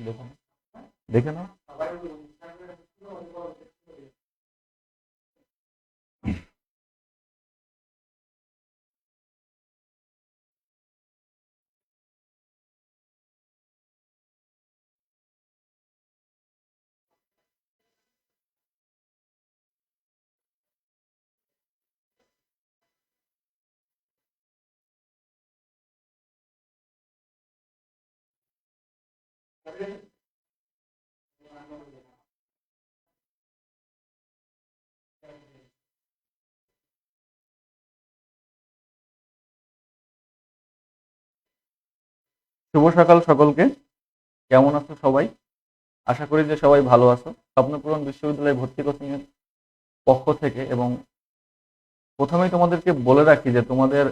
দেখো না। দেখে শুভ সকাল সকলকে। কেমন আছো সবাই? আশা করি যে সবাই ভালো আছো। স্বপ্নপূরণ বিশ্ববিদ্যালয়ে ভর্তি কোচিং এর পক্ষ থেকে এবং প্রথমেই তোমাদেরকে বলে রাখি যে তোমাদের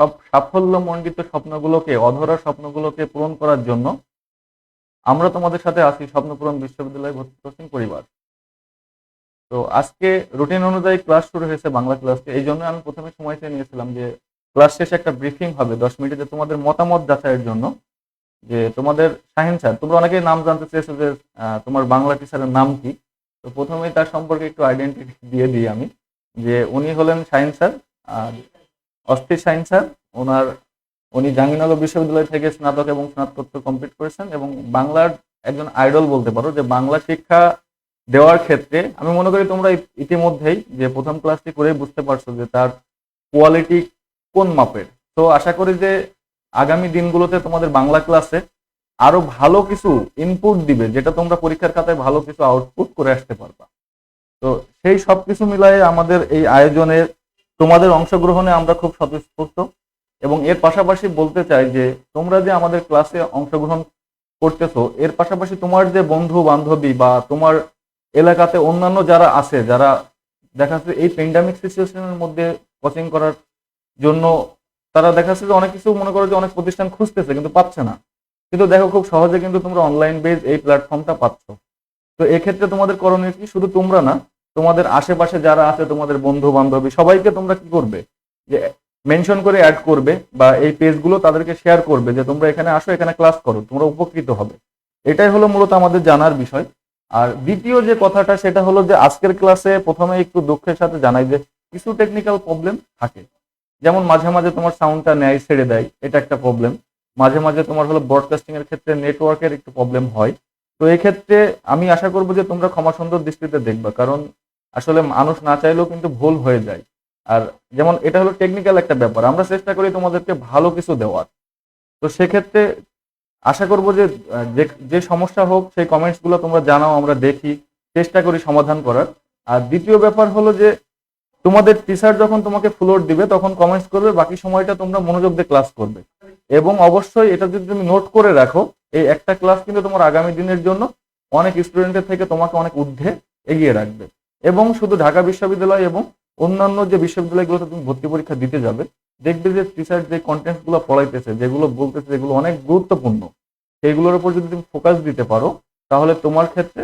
সব সাফল্য মণ্ডিত স্বপ্নগুলোকে, অধরা স্বপ্নগুলোকে পূরণ করার জন্য আমরা তোমাদের সাথে আছি স্বপ্নপূরণ বিশ্ববিদ্যালয় ভর্তি কোচিং পরিবার। তো আজকে রুটিন অনুযায়ী ক্লাস শুরু হয়েছে বাংলা ক্লাসকে এই জন্য আমি প্রথমে সময় চেয়ে নিয়েছিলাম যে ক্লাস শেষে একটা ব্রিফিং হবে, দশ মিনিটে তোমাদের মতামত যাচাইয়ের জন্য। যে তোমাদের, শাহিন স্যার, তোমরা অনেকেই নাম জানতে চেয়েছো যে তোমার বাংলা টিচারের নাম কি? তো প্রথমেই তার সম্পর্কে একটু আইডেন্টিটি দিয়ে দিই আমি। যে উনি হলেন শাহিন স্যার, আর অস্থির শাহিন স্যার। ওনার, উনি জাহাঙ্গীরনগর বিশ্ববিদ্যালয় থেকে স্নাতক এবং স্নাতকোত্তর কমপ্লিট করেছেন এবং বাংলার একজন আইডল বলতে পারো, যে বাংলা শিক্ষা দেওয়ার ক্ষেত্রে আমি মনে করি তোমরা ইতিমধ্যেই যে প্রথম ক্লাসটি করেই বুঝতে পারছ যে তার কোয়ালিটি কোন মাপের। তো আশা করি যে আগামী দিনগুলোতে তোমাদের বাংলা ক্লাসে আরও ভালো কিছু ইনপুট দিবে, যেটা তোমরা পরীক্ষার খাতায় ভালো কিছু আউটপুট করে আসতে পারবা। তো সেই সব কিছু মিলায়ে আমাদের এই আয়োজনে তোমাদের অংশগ্রহণে আমরা খুব স্বতঃস্ফূর্ত এবং এর পাশাপাশি বলতে চাই যে তোমরা যে আমাদের ক্লাসে অংশগ্রহণ করতেছো, এর পাশাপাশি তোমার যে বন্ধু বান্ধবী বা তোমার এলাকাতে অন্যান্য যারা আছে, যারা দেখা এই প্যান্ডামিক সিচুয়েশনের মধ্যে কোচিং করার জন্য, তারা দেখা যাচ্ছে যে অনেক কিছু মনে করো যে অনেক প্রতিষ্ঠান খুঁজতেছে কিন্তু পাচ্ছে না। কিন্তু দেখো খুব সহজে কিন্তু তোমরা অনলাইন বেজ এই প্ল্যাটফর্মটা পাচ্ছ। তো এক্ষেত্রে তোমাদের করণীয় কি? শুধু তোমরা না তোমাদের আশেপাশে যারা আছে, তোমাদের বন্ধু বান্ধবী সবাইকে তোমরা কি করবে? যে মেনশন করে অ্যাড করবে বা এই পেজগুলো তাদেরকে শেয়ার করবে যে তোমরা এখানে আসো, এখানে ক্লাস করো, তোমরা উপকৃত হবে। এটাই হলো মূলত আমাদের জানার বিষয়। আর দ্বিতীয় যে কথাটা, সেটা হলো যে আজকের ক্লাসে প্রথমে একটু দুঃখের সাথে জানাই যে কিছু টেকনিক্যাল প্রবলেম থাকে। যেমন মাঝে মাঝে তোমার সাউন্ডটা নেয়, ছেড়ে দেয়, এটা একটা প্রবলেম মাঝে মাঝে তোমার হলো ব্রডকাস্টিং এর ক্ষেত্রে নেটওয়ার্কের একটু প্রবলেম হয়। তো এক্ষেত্রে আমি আশা করব যে তোমরা ক্ষমা সুন্দর দৃষ্টিতে দেখবা, কারণ আসলে মানুষ না চাইলেও কিন্তু ভুল হয়ে যায়। আর যেমন এটা হলো টেকনিক্যাল একটা ব্যাপার, আমরা চেষ্টা করি তোমাদেরকে ভালো কিছু দেওয়ার। তো সেক্ষেত্রে আশা করব যে, যে- সমস্যা হোক, সেই কমেন্টসগুলো তোমরা জানাও, আমরা দেখি, চেষ্টা করি সমাধান করার। আর দ্বিতীয় ব্যাপার হলো যে, তোমাদের টিচার যখন তোমাকে ফ্লোর দিবে, তখন কমেন্টস করবে, বাকি সময়টা তোমরা মনোযোগ দিয়ে ক্লাস করবে। এবং অবশ্যই এটা যদি তুমি নোট করে রাখো, এই একটা ক্লাস কিন্তু তোমার আগামী দিনের জন্য অনেক স্টুডেন্টের থেকে তোমাকে অনেক ঊর্ধ্বে এগিয়ে রাখবে। এবং শুধু ঢাকা বিশ্ববিদ্যালয় এবং অন্যান্য যে বিশ্ববিদ্যালয়গুলোতে তুমি ভর্তি পরীক্ষা দিতে যাবে, দেখবে যে টিচার যে কন্টেন্টগুলো পড়াইতেছে, যেগুলো বলতেছে যেগুলো অনেক গুরুত্বপূর্ণ, সেইগুলোর উপর যদি তুমি ফোকাস দিতে পারো, তাহলে তোমার ক্ষেত্রে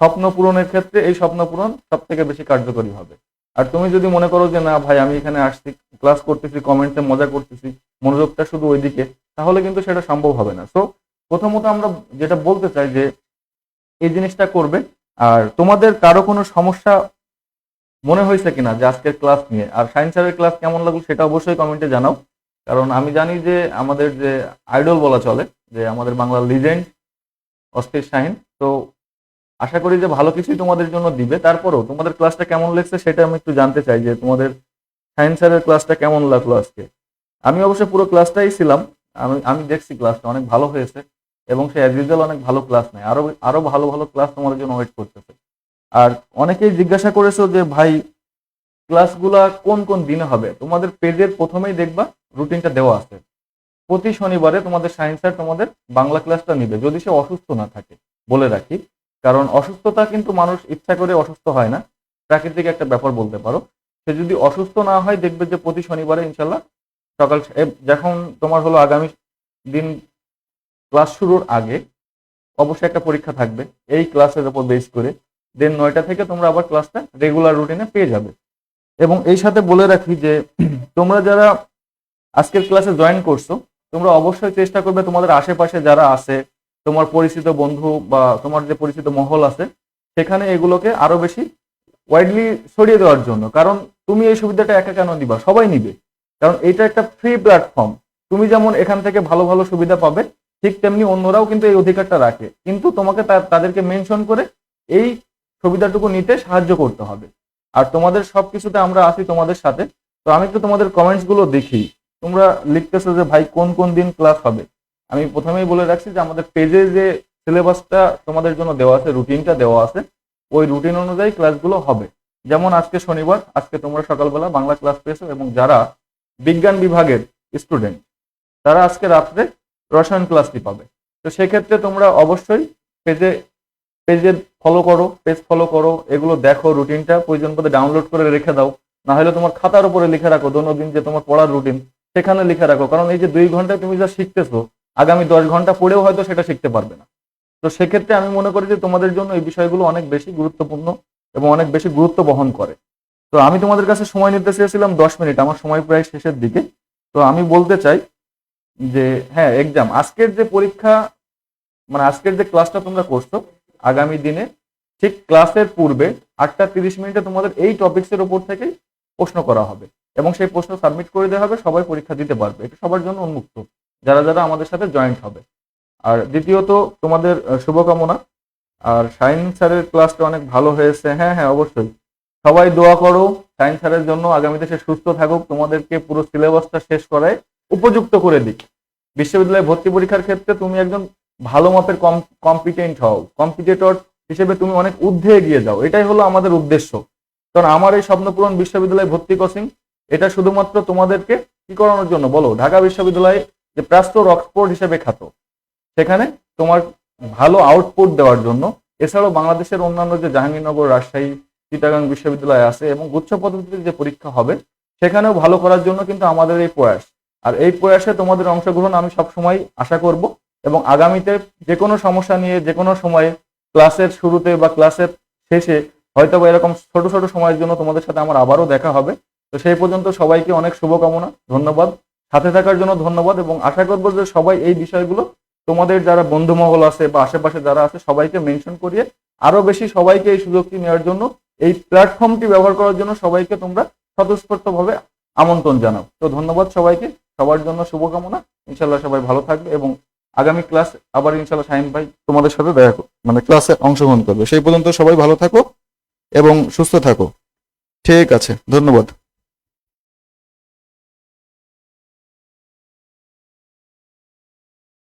স্বপ্ন পূরণের ক্ষেত্রে এই স্বপ্ন পূরণ সব থেকে বেশি কার্যকরী হবে। আর তুমি যদি মনে করো যে না ভাই আমি এখানে আসছি ক্লাস করতেছি কমেন্টে মজা করতেছি, মনোযোগটা শুধু ওইদিকে, তাহলে কিন্তু সেটা সম্ভব হবে না। সো প্রথমত আমরা যেটা বলতে চাই যে এই জিনিসটা করবে আর তোমাদের কারও কোনো সমস্যা মনে হয়েছে কিনা যে আজকের ক্লাস নিয়ে? আর সায়েন্স স্যারের ক্লাস কেমন লাগল সেটা অবশ্যই কমেন্টে জানাও। কারণ আমি জানি যে আমাদের যে আইডল বলা চলে, যে আমাদের বাংলার লিজেন্ড অস্থির শাহিন, তো আশা করি যে ভালো কিছুই তোমাদের জন্য দিবে। তারপরও তোমাদের ক্লাসটা কেমন লাগছে সেটা আমি একটু জানতে চাই যে তোমাদের সায়েন্স স্যারের ক্লাসটা কেমন লাগল আজকে? আমি অবশ্য পুরো ক্লাসটাই ছিলাম। আমি আমি দেখছি ক্লাসটা অনেক ভালো হয়েছে। এবং সে অ্যাজ ইউজুয়াল অনেক ভালো ক্লাস নেয়। আরও আরও ভালো ভালো ক্লাস তোমাদের জন্য ওয়েট করতেছে। আর অনেকেই জিজ্ঞাসা করেছ যে, ভাই ক্লাসগুলা কোন কোন দিনে হবে? তোমাদের পেজের প্রথমেই দেখবা রুটিনটা দেওয়া আছে। প্রতি শনিবারে তোমাদের সায়েন্স স্যার তোমাদের বাংলা ক্লাসটা নিবে, যদি সে অসুস্থ না থাকে, বলে রাখি। কারণ অসুস্থতা কিন্তু মানুষ ইচ্ছা করে অসুস্থ হয় না। প্রাকৃতিক একটা ব্যাপার বলতে পারো। সে যদি অসুস্থ না হয়, দেখবে যে প্রতি শনিবারে ইনশাল্লাহ সকাল যখন তোমার হলো আগামী দিন ক্লাস শুরুর আগে অবশ্যই একটা পরীক্ষা থাকবে। এই ক্লাসের উপর বেস করে দেন নয়টা থেকে তোমরা আবার ক্লাসটা রেগুলার রুটিনে পেয়ে যাবে। এবং এই সাথে বলে রাখি যে, তোমরা যারা আজকের ক্লাসে জয়েন করছ, তোমরা অবশ্যই চেষ্টা করবে তোমাদের আশেপাশে যারা আছে, তোমার পরিচিত বন্ধু বা তোমার যে পরিচিত মহল আছে, সেখানে এগুলোকে আরও বেশি ওয়াইডলি ছড়িয়ে দেওয়ার জন্য। কারণ তুমি এই সুবিধাটা একা কেন নিবা? সবাই নিবে। কারণ এটা একটা ফ্রি প্ল্যাটফর্ম তুমি যেমন এখান থেকে ভালো ভালো সুবিধা পাবে ঠিক তেমনি অন্যরাও কিন্তু এই অধিকারটা রাখে। কিন্তু তোমাকে তাদেরকে মেনশন করে এই সুবিধাটুকু নিতে সাহায্য করতে হবে। আর তোমাদের সবকিছুতে আমরা আছি তোমাদের সাথে। তো আমি একটু তোমাদের কমেন্টসগুলো দেখি। তোমরা লিখতেছো যে, ভাই, কোন কোন দিন ক্লাস হবে? আমি প্রথমেই বলে রাখছি যে, আমাদের পেজে যে সিলেবাসটা তোমাদের জন্য দেওয়া আছে রুটিনটা দেওয়া আছে, ওই রুটিন অনুযায়ী ক্লাসগুলো হবে। যেমন আজকে শনিবার, আজকে তোমরা সকালবেলা বাংলা ক্লাস পেয়েছ এবং যারা বিজ্ঞান বিভাগের স্টুডেন্ট তারা আজকে রাত্রে রসায়ন ক্লাসটি পাবে। তো সেক্ষেত্রে তোমরা অবশ্যই পেজে পেজে ফলো করো পেজ ফলো করো, এগুলো দেখো রুটিনটা প্রয়োজন পদে ডাউনলোড করে রেখে দাও। না হলে তোমার খাতার উপরে লিখে রাখো, দৈনন্দিন যে তোমার পড়ার রুটিন সেখানে লিখে রাখো। কারণ এই যে দুই ঘন্টায় তুমি যা শিখতেছো, আগামী দশ ঘণ্টা পড়েও হয়তো সেটা শিখতে পারবে না। তো সেক্ষেত্রে আমি মনে করি যে তোমাদের জন্য এই বিষয়গুলো অনেক বেশি গুরুত্বপূর্ণ এবং অনেক বেশি গুরুত্ব বহন করে। তো আমি তোমাদের কাছে সময় নিতে চেয়েছিলাম দশ মিনিট, আমার সময় প্রায় শেষের দিকে। তো আমি বলতে চাই যে হ্যাঁ এক্সাম আজকের যে পরীক্ষা মানে আজকের যে ক্লাসটা তোমরা করছ, আগামী দিনে, ঠিক ক্লাসের পূর্বে আটটা তিরিশ মিনিটে তোমাদের এই টপিক্সের উপর থেকেই প্রশ্ন করা হবে এবং সেই প্রশ্ন সাবমিট করে দেওয়া হবে, সবাই পরীক্ষা দিতে পারবে। এটা সবার জন্য উন্মুক্ত, যারা যারা আমাদের সাথে জয়েন্ট হবে। আর দ্বিতীয়ত, তোমাদের শুভকামনা। আর সায়েন্স স্যারের ক্লাসটা অনেক ভালো হয়েছে। হ্যাঁ হ্যাঁ অবশ্যই। সবাই দোয়া করো সায়েন্স স্যারের জন্য। আগামীতে সে সুস্থ থাকুক। তোমাদেরকে পুরো সিলেবাসটা শেষ করায় উপযুক্ত করে দিক। বিশ্ববিদ্যালয়ে ভর্তি পরীক্ষার ক্ষেত্রে তুমি একজন ভালো মাপের কম্পিটেন্ট হও। কম্পিটেটর হিসেবে তুমি অনেক ঊর্ধ্বে এগিয়ে যাও। এটাই হলো আমাদের উদ্দেশ্য। কারণ আমার এই স্বপ্নপূরণ বিশ্ববিদ্যালয়ে ভর্তি কোচিং এটা শুধুমাত্র তোমাদেরকে কি করানোর জন্য? বলো, ঢাকা বিশ্ববিদ্যালয়ে যে প্রাস্তর অক্সফোর্ড হিসেবে খ্যাত, সেখানে তোমার ভালো আউটপুট দেওয়ার জন্য, এছাড়াও বাংলাদেশের অন্যান্য যে জাহাঙ্গীরনগর, রাজশাহী, চিটাগাং বিশ্ববিদ্যালয় আছে এবং উচ্চ পদ্ধতিতে যে পরীক্ষা হবে, সেখানেও ভালো করার জন্য কিন্তু আমাদের এই প্রয়াস। আর এই প্রয়াসে তোমাদের অংশগ্রহণ আমি সবসময় আশা করব এবং আগামীতে যে কোনো সমস্যা নিয়ে যে কোনো সময়ে ক্লাসের শুরুতে বা ক্লাসের শেষে হয়তো বা এরকম ছোট ছোট সময়ের জন্য তোমাদের সাথে আমার আবারও দেখা হবে। তো সেই পর্যন্ত সবাইকে অনেক শুভকামনা, ধন্যবাদ। সাথে থাকার জন্য ধন্যবাদ এবং আশা করব যে সবাই এই বিষয়গুলো তোমাদের যারা বন্ধু মহল আছে বা আশেপাশে যারা আছে সবাইকে মেনশন করিয়ে আরও বেশি সবাইকে এই সুযোগটি নেওয়ার জন্য, এই প্ল্যাটফর্মটি ব্যবহার করার জন্য সবাইকে তোমরা স্বতঃস্ফূর্তভাবে আমন্ত্রণ জানাও। তো ধন্যবাদ সবাইকে। সবার জন্য শুভকামনা। ইনশাল্লাহ সবাই ভালো থাকবে এবং আগামী ক্লাস আবার ইনশাল্লাহ শাহিন ভাই তোমাদের সাথে দেখা মানে ক্লাসে অংশগ্রহণ করবে। সেই পর্যন্ত সবাই ভালো থাকো এবং সুস্থ থাকো। ঠিক আছে, ধন্যবাদ।